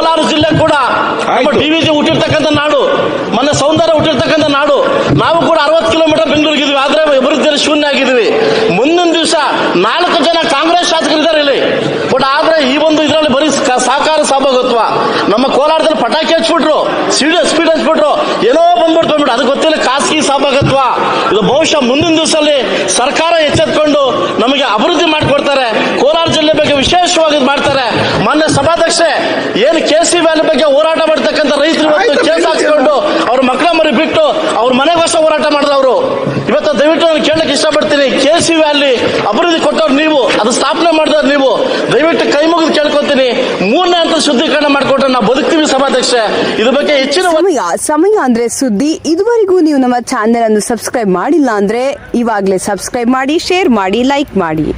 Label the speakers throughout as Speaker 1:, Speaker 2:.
Speaker 1: ಕೋಲಾರ ಜಿಲ್ಲೆ ಕೂಡ ಡಿವಿಜಿ ಹುಟ್ಟಿರ್ತಕ್ಕಂಥ ನಾಡು ಮನೆ ಸೌಂದರ್ಯ ಹುಟ್ಟಿರ್ತಕ್ಕಂಥ ನಾಡು. ನಾವು ಕೂಡ ಅರವತ್ತು ಕಿಲೋಮೀಟರ್ ಬೆಂಗಳೂರಿಗಿದ್ವಿ ಆದ್ರೆ ಅಭಿವೃದ್ಧಿಯಲ್ಲಿ ಶೂನ್ಯ ಆಗಿದ್ವಿ. ಮುಂದಿನ ದಿವಸ ನಾಲ್ಕು ಜನ ಕಾಂಗ್ರೆಸ್ ಶಾಸಕರಿದ್ದಾರೆ ಇಲ್ಲಿ. ಬಟ್ ಆದ್ರೆ ಈ ಒಂದು ಇದರಲ್ಲಿ ಬರೀ ಸಾಕಾರ ಸಹಕಾರ ಸಹಭಾಗತ್ವ ನಮ್ಮ ಕೋಲಾರದಲ್ಲಿ ಪಟಾಕಿ ಹಚ್ಬಿಟ್ರು ಸ್ಪೀಡ್ ಸ್ಪೀಡ್ ಹಚ್ಬಿಟ್ರು ಏನೋ ಬಂದ್ಬಿಟ್ಟು ಬಂದ್ಬಿಟ್ಟು ಅದು ಗೊತ್ತಿಲ್ಲ ಖಾಸಗಿ ಸಹಭಾಗತ್ವ ಇದು ಬಹುಶಃ ಮುಂದಿನ ದಿವಸದಲ್ಲಿ ಸರ್ಕಾರ ಎಚ್ಚೆತ್ಕೊಂಡು ನಮಗೆ ಅಭಿವೃದ್ಧಿ ಮಾಡಿಕೊಡ್ತಾರೆ ಕೋಲಾರ ಜಿಲ್ಲೆ ಬಗ್ಗೆ ವಿಶೇಷವಾಗಿ ಇದ್ ಮಾಡ್ತಾರೆ ಮೊನ್ನೆ ಸಭಾಧ್ಯಕ್ಷೆ ಏನು ಕೆ ಸಿ ವ್ಯಾಲಿ ಬಗ್ಗೆ ಹೋರಾಟ ಮಾಡ್ತಕ್ಕಂಥ ರೈತರು ಕೇಸ್ ಹಾಕಿಕೊಂಡು ಅವ್ರ ಮಕ್ಕಳ ಮರಿ ಬಿಟ್ಟು ಅವ್ರ ಮನೆಗೋಸ್ಕರ ಹೋರಾಟ ಮಾಡಿದವರು ಇವತ್ತು ದಯವಿಟ್ಟು ನಾನು ಕೇಳಕ್ಕೆ ಇಷ್ಟಪಡ್ತೀನಿ ಕೆ ಸಿ ವ್ಯಾಲಿ ಅಭಿವೃದ್ಧಿ ಕೊಟ್ಟವ್ರು ನೀವು ಅದು ಸ್ಥಾಪನೆ ಮಾಡಿದವ್ರು ನೀವು. ದಯವಿಟ್ಟು ಕೈ ಮುಗಿದು ಕೇಳ್ಕೊತೀನಿ ಮೂರನೇ ಹಂತ ಶುದ್ಧೀಕರಣ ಮಾಡಿಕೊಟ್ರೆ ನಾವು ಬದುಕ್ತೀವಿ ಸಭಾಧ್ಯಕ್ಷ ಇದ್ರ ಬಗ್ಗೆ ಹೆಚ್ಚಿನ
Speaker 2: ಸಮಯ ಸಮಯ ಅಂದ್ರೆ ಸುದ್ದಿ. ಇದುವರೆಗೂ ನೀವು ನಮ್ಮ ಚಾನೆಲ್ ಅನ್ನು ಸಬ್ಸ್ಕ್ರೈಬ್ ಮಾಡಿಲ್ಲ ಅಂದ್ರೆ ಇವಾಗಲೇ ಸಬ್ಸ್ಕ್ರೈಬ್ ಮಾಡಿ ಶೇರ್ ಮಾಡಿ ಲೈಕ್ ಮಾಡಿ.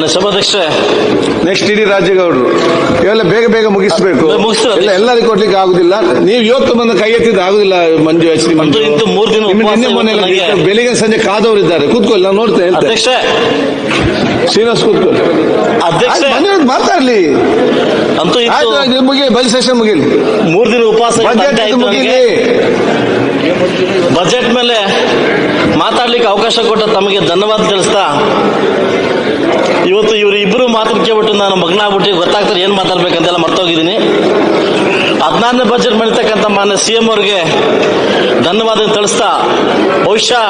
Speaker 1: ಮನೆ ಸಭಾಧ್ಯಕ್ಷ
Speaker 3: ನೆಕ್ಸ್ಟ್ ಇಡೀ ರಾಜ್ಯಗೌಡರು. ಇವೆಲ್ಲ ಬೇಗ ಬೇಗ ಮುಗಿಸಬೇಕು.
Speaker 1: ಬೇ- ಮುಗಿಸ್ತೀರಾ?
Speaker 3: ಇಲ್ಲ ಎಲ್ಲರಿಗೂ ಕೊಡ್ಲಿಕ್ಕೆ ಆಗುದಿಲ್ಲ. ನೀವು ಇವತ್ತು ಬಂದು ಕೈ ಎತ್ತಿದ್ದು ಆಗುದಿಲ್ಲ ಮಂಜು ಎಚ್ ಡಿ ಮಂಜು.
Speaker 1: ಅಂತೂ ಮೂರು ದಿನ
Speaker 3: ನಿಮ್ಗೆ
Speaker 1: ಉಪವಾಸ
Speaker 3: ನಿನ್ನೆ ಮೊನ್ನೆ ಎಲ್ಲ
Speaker 1: ನನಗೆ-
Speaker 3: ಬೆಳಿಗ್ಗೆ ಸಂಜೆ ಕಾದವರು ಇದ್ದಾರೆ. ಕೂತ್ಕೊಳ್ಳಿ ನಾನು ನೋಡ್ತೇನೆ ಹೇಳ್ತೇನೆ.
Speaker 1: ಅಧ್ಯಕ್ಷೆ.
Speaker 3: ಶ್ರೀನಿವಾಸ್ ಕೂತ್ಕೊಳ್ಳಿ.
Speaker 1: ಅಧ್ಯಕ್ಷೆ.
Speaker 3: ಆಯ್ತು, ಮಾತಾಡ್ಲಿ
Speaker 1: ಅಂತೂ ಇಂತೂ
Speaker 3: ಆಯ್ತು ಇದು ಮುಗಿಲಿ ಬಜೆಟ್ ಸೆಷನ್ ಮುಗಿಲಿ.
Speaker 1: ಮೂರು ದಿನ ಉಪವಾಸ ಇವತ್ತು
Speaker 3: ಬಜೆಟ್
Speaker 1: ಅಂತ್ಯ
Speaker 3: ಇದು ಮುಗಿಲಿ.
Speaker 1: ಬಜೆಟ್ ಮೇಲೆ ಮಾತಾಡ್ಲಿಕ್ಕೆ ಅವಕಾಶ ಕೊಟ್ಟ ತಮಗೆ ಧನ್ಯವಾದ ತಿಳಿಸ್ತಾ ಇವತ್ತು ಇವರು ಇಬ್ಬರು ಮಾತು ಕೇಳ್ಬಿಟ್ಟು ನಾನು ಮಗ್ನ ಆಗ್ಬಿಟ್ಟು ಗೊತ್ತಾಗ್ತಾರೆ ಏನ್ ಮಾತಾಡ್ಬೇಕಂತೆಲ್ಲ ಮರ್ತೋಗಿದ್ದೀನಿ. ಹದಿನಾರನೇ ಬಜೆಟ್ ಮಾಡಿರ್ತಕ್ಕಂಥ ಮಾನ್ಯ ಸಿ ಎಂ ಅವರಿಗೆ ಧನ್ಯವಾದ ತಿಳಿಸ್ತಾ, ಬಹುಶಃ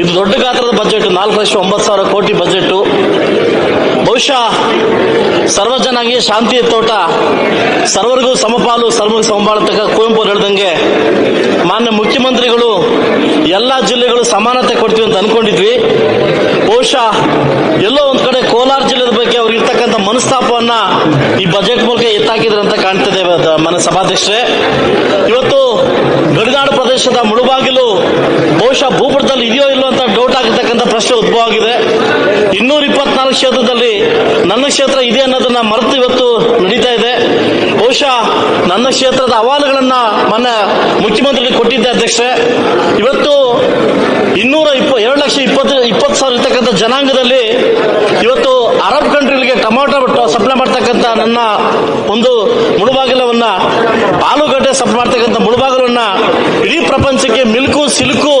Speaker 1: ಇದು ದೊಡ್ಡ ಗಾತ್ರದ ಬಜೆಟ್ ನಾಲ್ಕು ಲಕ್ಷ ಒಂಬತ್ತು ಸಾವಿರ ಕೋಟಿ ಬಜೆಟ್ ಬಹುಶಃ ಸರ್ವಜನಾಗಿ ಶಾಂತಿಯ ತೋಟ, ಸರ್ವರಿಗೂ ಸಮಪಾಲು, ಸರ್ವರಿಗೂ ಸಮಪಾಲತಕ್ಕ ಕುವೆಂಪು ಹೇಳ್ದಂಗೆ ಮಾನ್ಯ ಮುಖ್ಯಮಂತ್ರಿಗಳು ಎಲ್ಲ ಸಮಾನತೆ ಕೊಡ್ತೀವಿ ಅಂತ ಅನ್ಕೊಂಡಿದ್ವಿ. ಬಹುಶಃ ಎಲ್ಲೋ ಒಂದ್ ಕಡೆ ಕೋಲಾರ ಜಿಲ್ಲೆದ ಬಗ್ಗೆ ಅವ್ರಿಗೆ ಇರ್ತಕ್ಕಂಥ ಮನಸ್ತಾಪವನ್ನ ಅಂತ ಕಾಣ್ತಿದೆ ಮನ ಸಭಾಧ್ಯಕ್ಷರೇ. ಇವತ್ತು ಗಡಿನಾಡು ಪ್ರದೇಶದ ಮುಳುಬಾಗಿಲು ಬಹುಶಃ ಭೂಪಟದಲ್ಲಿ ಇದೆಯೋ ಇಲ್ಲೋ ಅಂತ ಡೌಟ್ ಆಗಿರ್ತಕ್ಕಂಥ ಪ್ರಶ್ನೆ ಉದ್ಭವ ಆಗಿದೆ. ಇನ್ನೂರ ಇಪ್ಪತ್ನಾಲ್ಕು ಕ್ಷೇತ್ರದಲ್ಲಿ ನನ್ನ ಕ್ಷೇತ್ರ ಇದೆ ಅನ್ನೋದನ್ನ ಮರೆತು ಇವತ್ತು ನಡೀತಾ ಇದೆ. ಬಹುಶಃ ನನ್ನ ಕ್ಷೇತ್ರದ ಅಹವಾಲುಗಳನ್ನ ಮೊನ್ನೆ ಮುಖ್ಯಮಂತ್ರಿಗೆ ಕೊಟ್ಟಿದ್ದೆ ಅಧ್ಯಕ್ಷ ಇವತ್ತು ಇನ್ನೂರ ಇಪ್ಪ ಎರಡು ಲಕ್ಷ ಇಪ್ಪತ್ತು ಇಪ್ಪತ್ತು ಸಾವಿರ ಇರ್ತಕ್ಕಂಥ ಜನಾಂಗದಲ್ಲಿ ಇವತ್ತು ಅರಬ್ ಕಂಟ್ರಿಗಳಿಗೆ ಟೊಮಾಟೊ ಮಾಡ್ತಕ್ಕಂಥ ನನ್ನ ಒಂದು ಮುಳುಬಾಗಿಲವನ್ನ, ಆಲೂಗಡ್ಡೆ ಸಪ್ಲೈ ಮಾಡ್ತಕ್ಕಂಥ ಮುಳುಬಾಗಿಲನ್ನ ಇಡೀ ಪ್ರಪಂಚಕ್ಕೆ ಮಿಲ್ಕು, ಸಿಲ್ಕು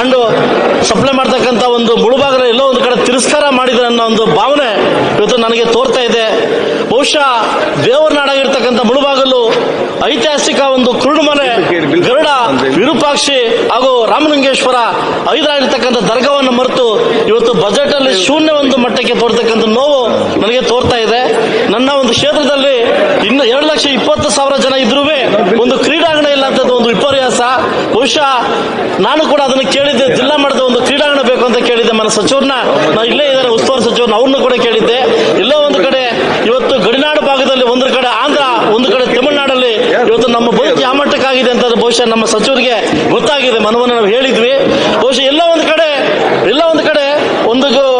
Speaker 1: ಅಂಡ್ ಸಪ್ಲೈ ಮಾಡ್ತಕ್ಕಂಥ ಒಂದು ಮುಳುಬಾಗಿಲ ಎಲ್ಲೋ ಒಂದು ಕಡೆ ತಿರಸ್ಕಾರ ಮಾಡಿದ್ರೆ ಅನ್ನೋ ಒಂದು ಭಾವನೆ ಇವತ್ತು ನನಗೆ ತೋರ್ತಾ ಇದೆ. ಬಹುಶಃ ದೇವರ ನಾಡಾಗಿರ್ತಕ್ಕಂಥ ಮುಳುಬಾಗಲು ಐತಿಹಾಸಿಕ ಒಂದು ಕುರುಡುಮನೆ, ಗರುಡ, ವಿರೂಪಾಕ್ಷಿ ಹಾಗೂ ರಾಮಲಿಂಗೇಶ್ವರ ಐದರಾಗಿರ್ತಕ್ಕಂಥ ದರ್ಗವನ್ನು ಮರೆತು ಇವತ್ತು ಬಜೆಟ್ ಅಲ್ಲಿ ಶೂನ್ಯ ಒಂದು ಮಟ್ಟಕ್ಕೆ ತೋರ್ತಕ್ಕಂಥ ನೋವು ನನಗೆ ತೋರ್ತಾ ಇದೆ ನನ್ನ ಒಂದು ಕ್ಷೇತ್ರದಲ್ಲಿ ಇನ್ನು ಎರಡು ಲಕ್ಷ ಇಪ್ಪತ್ತು ಸಾವಿರ ಜನ ಇದ್ರೂ ಒಂದು ಕ್ರೀಡಾಂಗಣ ಇಲ್ಲ ಅಂತದ್ದು ಒಂದು ವಿಪರ್ಯಾಸ. ಬಹುಶಃ ನಾನು ಕೂಡ ಅದನ್ನು ಕೇಳಿದ್ದೆ, ಜಿಲ್ಲಾ ಮಟ್ಟದ ಒಂದು ಕ್ರೀಡಾಂಗಣ ಬೇಕು ಅಂತ ಕೇಳಿದ್ದೆ ಮನ ಸಚಿವರನ್ನ. ನಾವು ಇಲ್ಲೇ ಇದ್ದಾರೆ ಉಸ್ತುವಾರಿ ಸಚಿವರನ್ನ, ಅವ್ರನ್ನ ಕೂಡ ಕೇಳಿದ್ದೆ ಎಲ್ಲೋ ಒಂದು ಕಡೆ ಇವತ್ತು ಗಡಿನಾಡು ಭಾಗದಲ್ಲಿ ಒಂದು ಕಡೆ ಆಂಧ್ರ ಒಂದು ಕಡೆ ತಮಿಳುನಾಡಲ್ಲಿ ಇವತ್ತು ನಮ್ಮ ಬದುಕು ಯಾವ ಮಟ್ಟಕ್ಕಾಗಿದೆ ಅಂತ ಬಹುಶಃ ನಮ್ಮ ಸಚಿವರಿಗೆ ಗೊತ್ತಾಗಿದೆ ಮನವನ್ನು ನಾವು ಹೇಳಿದ್ವಿ ಬಹುಶಃ ಎಲ್ಲ ಒಂದು ಕಡೆ ಎಲ್ಲ ಒಂದು ಕಡೆ ಒಂದು ಗೊ-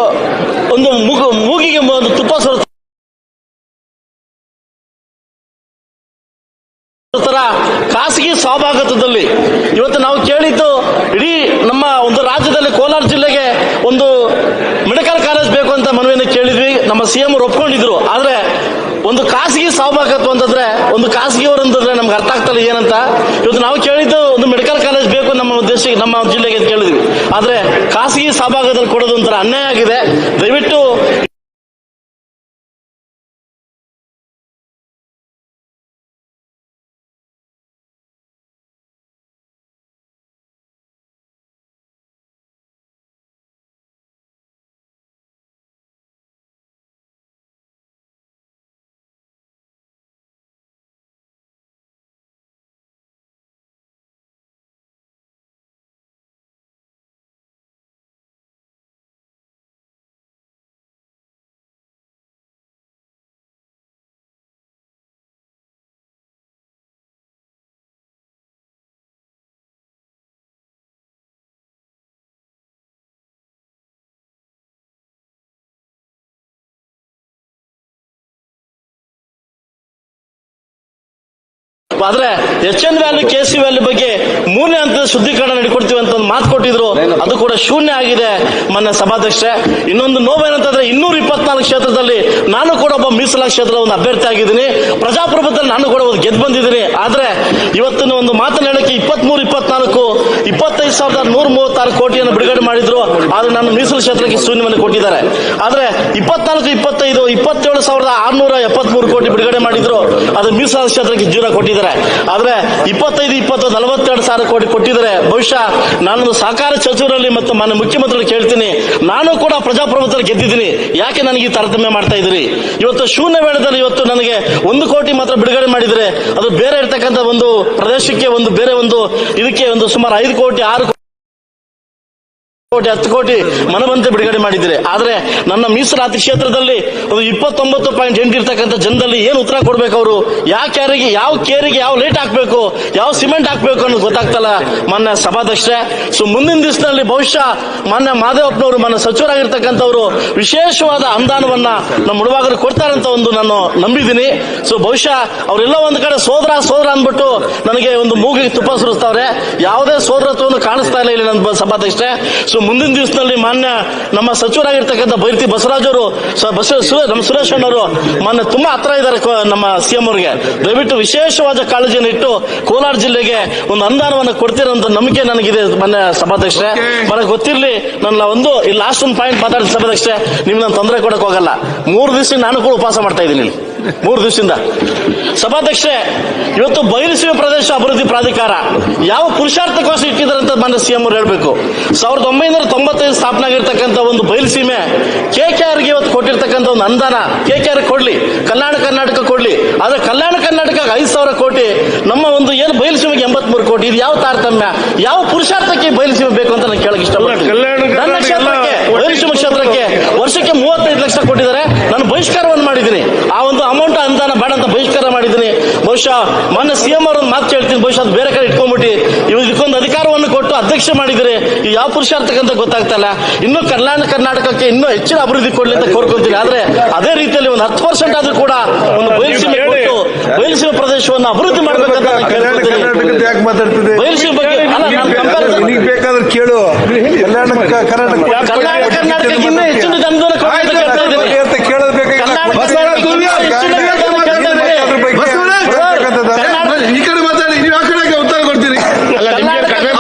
Speaker 1: ಒಂದು ಮೂಗು ಮೂಗಿಗೆ ಒಂದು ತುಪ್ಪ ಸುರ ತರ ಖಾಸಗಿ ಸಹಭಾಗಿತ್ವದಲ್ಲಿ ಇವತ್ತು ನಾವು ಕೇಳಿದ್ದು ಇಡೀ ನಮ್ಮ ಒಂದು ರಾಜ್ಯದಲ್ಲಿ ಕೋಲಾರ ಜಿಲ್ಲೆಗೆ ಒಂದು ಮೆಡಿಕಲ್ ಕಾಲೇಜ್ ಬೇಕು ಅಂತ ಮನವಿಯನ್ನು ಕೇಳಿದ್ವಿ. ನಮ್ಮ ಸಿಎಂ ಒಪ್ಕೊಂಡಿದ್ರು. ಆದ್ರೆ ಒಂದು ಖಾಸಗಿ ಸಹಭಾಗಿತ್ವ ಅಂತಂದ್ರೆ ಒಂದು ಖಾಸಗಿಯವರು ಅಂತಂದ್ರೆ ನಮ್ಗೆ ಅರ್ಥ ಆಗ್ತಲ್ಲ ಏನಂತ. ಇವತ್ತು ನಾವು ಕೇಳಿದ್ದು ಒಂದು ಮೆಡಿಕಲ್ ಕಾಲೇಜ್ ಬೇಕು ನಮ್ಮ ದೇಶಕ್ಕೆ ನಮ್ಮ ಜಿಲ್ಲೆಗೆ ಕೇಳಿದ್ವಿ. ಆದ್ರೆ ಖಾಸಗಿ ಸಹಭಾಗದಲ್ಲಿ ಕೊಡೋದು ಒಂಥರ ಅನ್ಯಾಯ ಆಗಿದೆ. ದಯವಿಟ್ಟು ಆದ್ರೆ H N valley K C valley ಬಗ್ಗೆ ಮೂರನೇ ಹಂತದ ಶುದ್ಧೀಕರಣ ನಡ್ಕೊಡ್ತೀವಿ ಅಂತ ಒಂದು ಮಾತು ಕೊಟ್ಟಿದ್ರು. ಅದು ಕೂಡ ಶೂನ್ಯ ಆಗಿದೆ ಮೊನ್ನೆ ಸಭಾಧ್ಯಕ್ಷೆ ಇನ್ನೊಂದು ನೋವೇನಂತಂದ್ರೆ ಇನ್ನೂರ ಇಪ್ಪತ್ನಾಲ್ಕು ಕ್ಷೇತ್ರದಲ್ಲಿ ನಾನು ಕೂಡ ಒಬ್ಬ ಮೀಸಲಾದ ಕ್ಷೇತ್ರದ ಒಂದು ಅಭ್ಯರ್ಥಿ ಆಗಿದ್ದೀನಿ. ಪ್ರಜಾಪ್ರಭುತ್ವದಲ್ಲಿ ನಾನು ಕೂಡ ಒಂದು ಗೆದ್ದು ಬಂದಿದ್ದೀನಿ. ಆದ್ರೆ ಇವತ್ತಿನ ಒಂದು ಮಾತನ್ನ ಹೇಳಕ್ಕೆ ಇಪ್ಪತ್ಮೂರು, ಇಪ್ಪತ್ನಾಲ್ಕು, ಇಪ್ಪತ್ತೈದು ಸಾವಿರದ ನೂರ ಮೂವತ್ತಾರು ಕೋಟಿಯನ್ನು ಬಿಡುಗಡೆ ಮಾಡಿದ್ರು. ಆದ್ರೆ ನಾನು ಮೀಸಲು ಕ್ಷೇತ್ರಕ್ಕೆ ಶೂನ್ಯವನ್ನು ಕೊಟ್ಟಿದ್ದಾರೆ. ಆದ್ರೆ ಇಪ್ಪತ್ನಾಲ್ಕು, ಇಪ್ಪತ್ತೈದು, ಇಪ್ಪತ್ತೇಳು ಸಾವಿರದ ಆರ್ನೂರ ಎಪ್ಪತ್ಮೂರು ಕೋಟಿ ಬಿಡುಗಡೆ ಅದು ಮೀಸಲಾದ ಕ್ಷೇತ್ರಕ್ಕೆ ಜೀವನ ಕೊಟ್ಟಿದ್ದಾರೆ. ಆದ್ರೆ ಇಪ್ಪತ್ತೈದು, ಇಪ್ಪತ್ತು, ನಲವತ್ತೆರಡು ಸಾವಿರ ಕೋಟಿ ಕೊಟ್ಟಿದ್ದಾರೆ. ಬಹುಶಃ ನಾನೊಂದು ಸಹಕಾರ ಸಚಿವರಲ್ಲಿ ಮತ್ತು ಮಾನ್ಯ ಮುಖ್ಯಮಂತ್ರಿಗಳು ಕೇಳ್ತೀನಿ. ನಾನು ಕೂಡ ಪ್ರಜಾಪ್ರಭುತ್ವದಲ್ಲಿ ಗೆದ್ದಿದ್ದೀನಿ. ಯಾಕೆ ನನಗೆ ಈ ತಾರತಮ್ಯ ಮಾಡ್ತಾ ಇದ್ದೀರಿ? ಇವತ್ತು ಶೂನ್ಯ ವೇಳೆದಲ್ಲಿ ಇವತ್ತು ನನಗೆ ಒಂದು ಕೋಟಿ ಮಾತ್ರ ಬಿಡುಗಡೆ ಮಾಡಿದರೆ ಅದು ಬೇರೆ ಇರ್ತಕ್ಕಂಥ ಒಂದು ಪ್ರದೇಶಕ್ಕೆ ಒಂದು, ಬೇರೆ ಒಂದು ಇದಕ್ಕೆ ಒಂದು ಸುಮಾರು ಐದು ಕೋಟಿ, ಆರು ಕೋಟಿ, ಹತ್ತು ಕೋಟಿ ಮನವಂತೆ ಬಿಡುಗಡೆ ಮಾಡಿದ್ದೀರಿ. ಆದ್ರೆ ನನ್ನ ಮೀಸಲಾತಿ ಕ್ಷೇತ್ರದಲ್ಲಿ ಒಂದು ಇಪ್ಪತ್ತೊಂಬತ್ತು ಪಾಯಿಂಟ್ ಎಂಟು ಇರ್ತಕ್ಕಂಥ ಜನದಲ್ಲಿ ಏನು ಉತ್ತರ ಕೊಡ್ಬೇಕು ಅವರು? ಯಾವ ಕ್ಯಾರಿಗೆ, ಯಾವ ಕೇರಿಗೆ ಯಾವ ಲೇಟ್ ಹಾಕ್ಬೇಕು, ಯಾವ ಸಿಮೆಂಟ್ ಹಾಕ್ಬೇಕು ಅನ್ನೋದು ಗೊತ್ತಾಗ್ತಲ್ಲ? ಮಾನ್ಯ ಸಭಾಧ್ಯಕ್ಷರೇ, ಸೊ ಮುಂದಿನ ದಿವಸದಲ್ಲಿ ಬಹುಶಃ ಮಾನ್ಯ ಮಾದೇವಪ್ಪನವರು, ಮಾನ್ಯ ಸಚಿವರಾಗಿರ್ತಕ್ಕಂಥವ್ರು ವಿಶೇಷವಾದ ಅನುದಾನವನ್ನ ನಮ್ಮ ಮುಳುವಾಗರು ಅಂತ ಒಂದು ನಾನು ನಂಬಿದ್ದೀನಿ. ಸೊ ಬಹುಶಃ ಅವರೆಲ್ಲ ಒಂದು ಕಡೆ ಸೋದರ ಸೋದರ ಅಂದ್ಬಿಟ್ಟು ನನಗೆ ಒಂದು ಮೂಗಿಗೆ ತುಪ್ಪ ಸುರಿಸ್ತಾವ್ರೆ. ಯಾವುದೇ ಸೋದರತ್ವವನ್ನು ಕಾಣಿಸ್ತಾ ಇಲ್ಲ ಇಲ್ಲಿ ನನ್ನ ಸಭಾಧ್ಯಕ್ಷರೇ. ಸೊ ಮುಂದಿನ ದಿವಸದಲ್ಲಿ ಮಾನ್ಯ ನಮ್ಮ ಸಚಿವರಾಗಿರ್ತಕ್ಕಂಥ ಬೈರತಿ ಬಸವರಾಜ್ ಅವರು ನಮ್ಮ ಸುರೇಶ್ ಅವರು ಮಾನ್ಯ ತುಂಬಾ ಹತ್ರ ಇದ್ದಾರೆ ನಮ್ಮ ಸಿಎಂ ಅವರಿಗೆ. ದಯವಿಟ್ಟು ವಿಶೇಷವಾದ ಕಾಳಜಿಯನ್ನು ಇಟ್ಟು ಕೋಲಾರ ಜಿಲ್ಲೆಗೆ ಒಂದು ಅನುದಾನವನ್ನು ಕೊಡ್ತಿರೋ ನಂಬಿಕೆ ನನಗಿದೆ ಮಾನ್ಯ ಸಭಾಧ್ಯಕ್ಷರೇ. ನನಗೆ ಗೊತ್ತಿರಲಿ ನನ್ನ ಒಂದು ಈ ಲಾಸ್ಟ್ ಒಂದು ಪಾಯಿಂಟ್ ಮಾತಾಡಿದ ಸಭಾಧ್ಯಕ್ಷರೇ. ನಿಮ್ಗೆ ನಾನು ತೊಂದರೆ ಕೊಡಕ್ ಹೋಗಲ್ಲ ಮೂರು ದಿವಸ ನಾನು ಕೂಡ ಉಪವಾಸ ಮಾಡ್ತಾ ಇದ್ದೀನಿ ಇಲ್ಲಿ. ಮೂರು ದಿವಸದಿಂದ. ಸಭಾಧ್ಯಕ್ಷರೇ ಇವತ್ತು ಬಯಲುಸೀಮೆ ಪ್ರದೇಶ ಅಭಿವೃದ್ಧಿ ಪ್ರಾಧಿಕಾರ. ಯಾವ ಪುರುಷಾರ್ಥಕ್ಕೋಸ್ಕರ ಇಟ್ಟಿದ್ದಾರೆ ಅಂತ ಮಾನ್ಯ ಸಿಎಂ ಅವರು ಹೇಳಬೇಕು. ಸಾವಿರದ ಒಂಬೈನೂರ ತೊಂಬತ್ತೈದು ಸ್ಥಾಪನೆ ಆಗಿರ್ತಕ್ಕಂಥ ಒಂದು ಬಯಲುಸೀಮೆ ಕೆ ಕೆ ಆರ್ಗೆ ಇವತ್ತು ಕೊಟ್ಟಿರ್ತಕ್ಕಂಥ ಒಂದು ಅನುದಾನ ಕೆ ಕೆ ಆರ್ ಕೊಡ್ಲಿ ಕಲ್ಯಾಣ ಕರ್ನಾಟಕ ಕೊಡ್ಲಿ. ಆದ್ರೆ ಕಲ್ಯಾಣ ಕರ್ನಾಟಕ ಐದು ಸಾವಿರ ಕೋಟಿ ನಮ್ಮ ಒಂದು ಏನು ಬಯಲುಸೀಮೆಗೆ ಎಂಬತ್ಮೂರು ಕೋಟಿ ಇದು ಯಾವ ತಾರತಮ್ಯ ಯಾವ ಪುರುಷಾರ್ಥಕ್ಕೆ ಬಯಲುಸೀಮೆ ಬೇಕು ಅಂತ ನಾನು ಕೇಳಕ್ ಇಷ್ಟಪಡ್ತೀನಿ.
Speaker 3: ಕಲ್ಯಾಣ
Speaker 1: ನನ್ನ ಕ್ಷೇತ್ರಕ್ಕೆ ಬಯಲುಸೀಮೆ ಕ್ಷೇತ್ರಕ್ಕೆ ವರ್ಷಕ್ಕೆ ಮೂವತ್ತೈದು ಲಕ್ಷ ಕೊಟ್ಟಿದ್ದಾರೆ. ನಾನು ಬಹಿಷ್ಕಾರವನ್ನು ಮಾಡಿದ್ದೀನಿ ಆ ಒಂದು ಅಮೌಂಟ್ ಅನುದಾನ ಬೇಡ ಅಂತ ಮಾಡಿದ್ದೀನಿ ಬಹುಶಃ ಮೊನ್ನೆ ಸಿಎಂ ಅವರ ಮಾತು ಹೇಳ್ತೀನಿ ಬಹುಶಃ ಅದು ಬೇರೆ ಕಡೆ ಇಟ್ಕೊಂಡ್ಬಿಟ್ಟು. ಇವ್ ಇದಕ್ಕೊಂದು ಅಧಿಕಾರವನ್ನು ಕೊಟ್ಟು ಅಧ್ಯಕ್ಷ ಮಾಡಿದರೆ ಈ ಯಾವ ಪುರುಷಾರ್ಥಕ್ಕೆ ಅಂತ ಗೊತ್ತಾಗ್ತಲ್ಲ. ಇನ್ನು ಕಲ್ಯಾಣ ಕರ್ನಾಟಕಕ್ಕೆ ಇನ್ನೂ ಹೆಚ್ಚಿನ ಅಭಿವೃದ್ಧಿ ಕೊಡ್ಲಿ ಅಂತ ಕೋರ್ಕೊಂತೀನಿ. ಆದ್ರೆ ಅದೇ ರೀತಿಯಲ್ಲಿ ಒಂದು ಹತ್ತು ಪರ್ಸೆಂಟ್ ಆದ್ರೂ ಕೂಡ ಒಂದು ಬಯಲುಸೀಮೆ ಕೊಟ್ಟು ಬಯಲುಸೀಮೆ ಪ್ರದೇಶವನ್ನು ಅಭಿವೃದ್ಧಿ ಮಾಡಬೇಕಂತ ಬಯಲುಸೀಮೆ ಬಗ್ಗೆ
Speaker 4: ಬೇಕಾದ್ರೆ ಕೇಳು. ಕರ್ನಾಟಕ
Speaker 1: ಕರ್ನಾಟಕಕ್ಕೆ ಇನ್ನೂ ಹೆಚ್ಚಿನ ಅನುದಾನ ಕೊಡ್ಲಿ ಅಂತ ಕೇಳ್ತಾ ಇದ್ದೀನಿ
Speaker 4: ಅಂತ ಕೇಳೋದು ಬೇಕಾಗಿಲ್ಲ.
Speaker 1: ಕರ್ನಾಟಕ
Speaker 4: ಬಸವರಾಜ್
Speaker 1: ಇನ್ನೂ ಹೆಚ್ಚಿನ ಅನುದಾನ ಕೇಳ್ತಾ ಇದ್ದೀನಿ.
Speaker 4: ಅದ್ರ ಬಗ್ಗೆ
Speaker 3: ಬಸವರಾಜ್
Speaker 4: ಮಾತಾಡ್ತಕ್ಕಂಥದ್ದು.
Speaker 1: ಕರ್ನಾಟಕ
Speaker 3: ಈ ಕಡೆ ಮಾತಾಡಿ ನೀವು ಆ ಕಡೆಗೆ ಉತ್ತರ ಕೊಡ್ತೀರಿ
Speaker 1: ಕರ್ನಾಟಕಕ್ಕೆ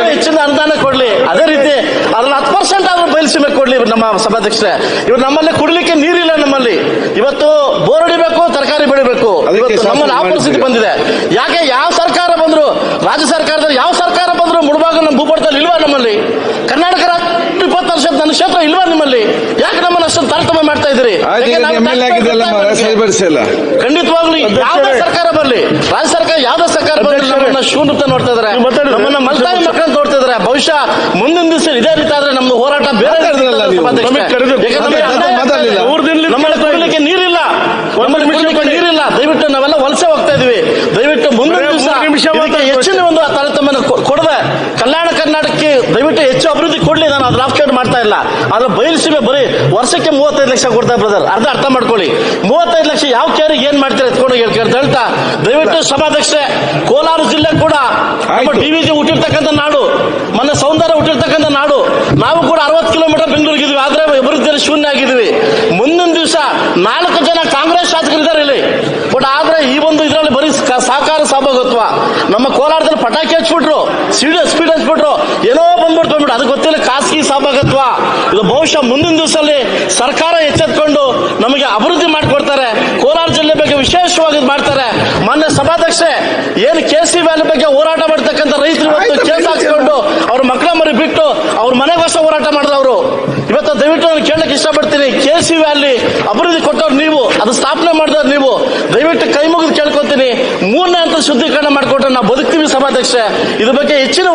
Speaker 1: ಇನ್ನೂ ಹೆಚ್ಚಿನ ಅನುದಾನ ಕೊಡ್ಲಿ. ಅದೇ ರೀತಿ ಅದ್ರಲ್ಲಿ ಹತ್ತು ಪರ್ಸೆಂಟ್ ಆದ್ರೂ ಬಯಲುಸೀಮೆ ಕೊಡ್ಲಿ ನಮ್ಮ ಸಭಾಧ್ಯಕ್ಷರೇ. ಇವ್ರು ನಮ್ಮಲ್ಲಿ ಕುಡ್ಲಿಕ್ಕೆ ನೀರಿಲ್ಲ ನಮ್ಮಲ್ಲಿ. ಇವತ್ತು ಬೋರ್ ಹೊಡಿಬೇಕು ತರಕಾರಿ ಬೆಳಿಬೇಕು. ಇವತ್ತು ನಮ್ಮಲ್ಲಿ ಆ ಪರಿಸ್ಥಿತಿ ಬಂದಿದೆ. ಯಾಕೆ ಯಾವ ಸರ್ಕಾರ ಬಂದ್ರು ರಾಜ್ಯ ಸರ್ಕಾರದಲ್ಲಿ ಯಾವ ಸರ್ಕಾರ ಬಂದ್ರು ಮುಡಭಾಗ ನಮ್ಮ ಭೂಪಟದಲ್ಲಿ ಇಲ್ವಾ ನಮ್ಮಲ್ಲಿ? ಕರ್ನಾಟಕ ರಾಜ್ಯ ಇಪ್ಪತ್ತು ವರ್ಷ ನನ್ನ ಕ್ಷೇತ್ರ ಇಲ್ವಾ ನಿಮ್ಮಲ್ಲಿ? ಯಾಕೆ ನಮ್ಮನ್ನ ಅಷ್ಟೊಂದು ತಾರತಮ್ಯ ಮಾಡ್ತಾ ಇದ್ದೀರಿ? ಖಂಡಿತವಾಗ್ಲಿ ಯಾವ ಸರ್ಕಾರ ಬರಲಿ. ರಾಜ್ಯ ಸರ್ಕಾರ ಯಾವ್ದೇ ನಮ್ಮನ್ನ ಶೂನ್ಯತೆ ನೋಡ್ತಾ ಇದಾರೆ. ನಮ್ಮನ್ನ ಮಲ್ತಾಯಿ ಮಕ್ಕಳನ್ನ ನೋಡ್ತಾ ಇದಾರೆ. ಬಹುಶಃ ಮುಂದಿನ ದಿವಸ ಇದೇ ರೀತಿ ಆದ್ರೆ ನಮ್ದು ಹೋರಾಟ ಬೇರೆ ನೀರಿಲ್ಲ.
Speaker 3: ನೀರಿಲ್ಲ.
Speaker 1: ಇರ್ತದೆ
Speaker 3: ನೀವು.
Speaker 1: ಸಭಾಧ್ಯಕ್ಷರೇ.
Speaker 3: ನಮಗೆ ಕರೆದು-
Speaker 1: ಯಾಕಂದ್ರೆ
Speaker 3: ಮಾತಾಡ್ತಾ-
Speaker 1: ಅನ್ಯಾಯ
Speaker 3: ಮಾತಾಡ್ಲಿಲ್ಲ.
Speaker 1: ಆಗ್ತಾ ಇದೆ. ನಮ್ಮಲ್ಲಿ ಕುಡಿಲಿಕ್ಕೆ ನೀರಿಲ್ಲ ನಮ್ಮಲ್ಲಿ ಕುಡಿಲಿಕ್ಕೆ ನೀರಿಲ್ಲ ದಯವಿಟ್ಟು ನಾವೆಲ್ಲ ವಲಸೆ ಹೋಗ್ತಾ ಇದೀವಿ ದಯವಿಟ್ಟು ಮುಂದಿನ
Speaker 4: ಬರೇ
Speaker 1: ದಿವಸ
Speaker 4: ಮೂರು ನಿಮಿಷ
Speaker 1: ಇದಕ್ಕೆ
Speaker 4: ಮಾತಾಡ್ಬೇಕು.
Speaker 1: ಹೆಚ್ಚಿನ ಒಂದು ತಾರತಮ್ಯ ಕೊಡದೆ ಕಲ್ಯಾಣ ಕರ್ನಾಟಕಕ್ಕೆ ದಯವಿಟ್ಟು ಹೆಚ್ಚು ಅಭಿವೃದ್ಧಿ ಕೊಡ್ಲಿ ನಾನು ಅದ್ರ ಆಪ್ಷನ್ ಮಾಡ್ತಾ ಇಲ್ಲ. ಆದ್ರೆ ಬಯಲುಸೀಮೆ ಬರೀ ವರ್ಷಕ್ಕೆ ಮೂವತ್ತೈದು ಲಕ್ಷ ಕೊಡ್ತಾ ಬ್ರದರ್ ಅರ್ಧ ಅರ್ಥ ಮಾಡ್ಕೊಳ್ಳಿ. ಮೂವತ್ತೈದು ಲಕ್ಷ ಯಾವ ಕೇರಿಗೆ ಏನ್ ಮಾಡ್ತಾರೆ ಎತ್ಕೊಂಡು ಹೇಳ್ಕೊಂಡು ಹೇಳ್ತಾ ದಯವಿಟ್ಟು ಸಭಾಧ್ಯಕ್ಷೆ ಕೋಲಾರ ಜಿಲ್ಲೆ ಕೂಡ ನಮ್ಮ. ಡಿವಿಜಿ ಹುಟ್ಟಿರ್ತಕ್ಕಂತ ನಾಡು ಮನೆ ಸೌಂದರ್ಯ ಹುಟ್ಟಿರ್ತಕ್ಕಂಥ ನಾಡು ನಾವು ಕೂಡ ಅರವತ್ತು ಕಿಲೋಮೀಟರ್ ಬೆಂಗಳೂರಿಗೆ ಇದ್ವಿ ಆದ್ರೆ ಅಭಿವೃದ್ಧಿಯಲ್ಲಿ ಶೂನ್ಯ ಆಗಿದ್ವಿ ಮುಂದಿನ ದಿವಸ ನಾಲ್ಕು ಜನ ಕಾಂಗ್ರೆಸ್ ಶಾಸಕರಿದ್ದಾರೆ ಇಲ್ಲಿ. ಬಟ್ ಆದ್ರೆ ಈ ಒಂದು ಇದರಲ್ಲಿ ಬರೀ ಸಹಕಾರ ಸಹಭಾಗತ್ವ ನಮ್ಮ ಕೋಲಾರದಲ್ಲಿ ಪಟಾಕಿ ಹಚ್ಬಿಟ್ರು ಸ್ಪೀಡ್ ಸ್ಪೀಡ್ ಹಚ್ಬಿಟ್ರು ಏನೋ ಬಂದ್ಬಿಟ್ಟು ಬಂದ್ಬಿಟ್ಟು ಅದು ಗೊತ್ತಿಲ್ಲ, ಖಾಸಗಿ ಸಹಭಾಗತ್ವ ಇದು ಬಹುಶಃ ಮುಂದಿನ ದಿವಸದಲ್ಲಿ ಸರ್ಕಾರ ಎಚ್ಚೆತ್ಕೊಂಡು ನಮಗೆ ಅಭಿವೃದ್ಧಿ ಮಾಡಿಕೊಡ್ತಾರೆ, ಕೋಲಾರ ಜಿಲ್ಲೆ ಬಗ್ಗೆ ವಿಶೇಷವಾಗಿ ಮಾಡ್ತಾರೆ. ಮಾನ್ಯ ಸಭಾಧ್ಯಕ್ಷೆ, ಏನು ಕೆ ಸಿ ವ್ಯಾಲಿ ಬಗ್ಗೆ ಹೋರಾಟ ಮಾಡ್ತಕ್ಕಂಥ ರೈತರು ಇವತ್ತು
Speaker 3: ಆಯ್ತು,
Speaker 1: ಕೇಸ್ ಹಾಕಿಕೊಂಡು ಅವ್ರ ಮಕ್ಕಳ ಮರಿ ಬಿಟ್ಟು ಅವ್ರ ಮನೆಗೋಸ್ಕರ ಹೋರಾಟ ಮಾಡಿದವರು ಇವತ್ತು ದಯವಿಟ್ಟು ನಾನು ಕೇಳಕ್ಕೆ ಇಷ್ಟಪಡ್ತೀನಿ ಕೆ ಸಿ ವ್ಯಾಲಿ ಅಭಿವೃದ್ಧಿ ಕೊಟ್ಟವ್ರು ನೀವು, ಅದು ಸ್ಥಾಪನೆ ಮಾಡಿದವ್ರು ನೀವು. ದಯವಿಟ್ಟು ಕೈ ಮುಗಿದು ಕೇಳ್ಕೊತೀನಿ. ಮೂರನೇ ಹಂತ ಶುದ್ಧೀಕರಣ ಮಾಡಿಕೊಟ್ರೆ ನಾವು ಬದುಕ್ತೀವಿ ಸಭಾಧ್ಯಕ್ಷ ಇದ್ರ ಬಗ್ಗೆ ಹೆಚ್ಚಿನ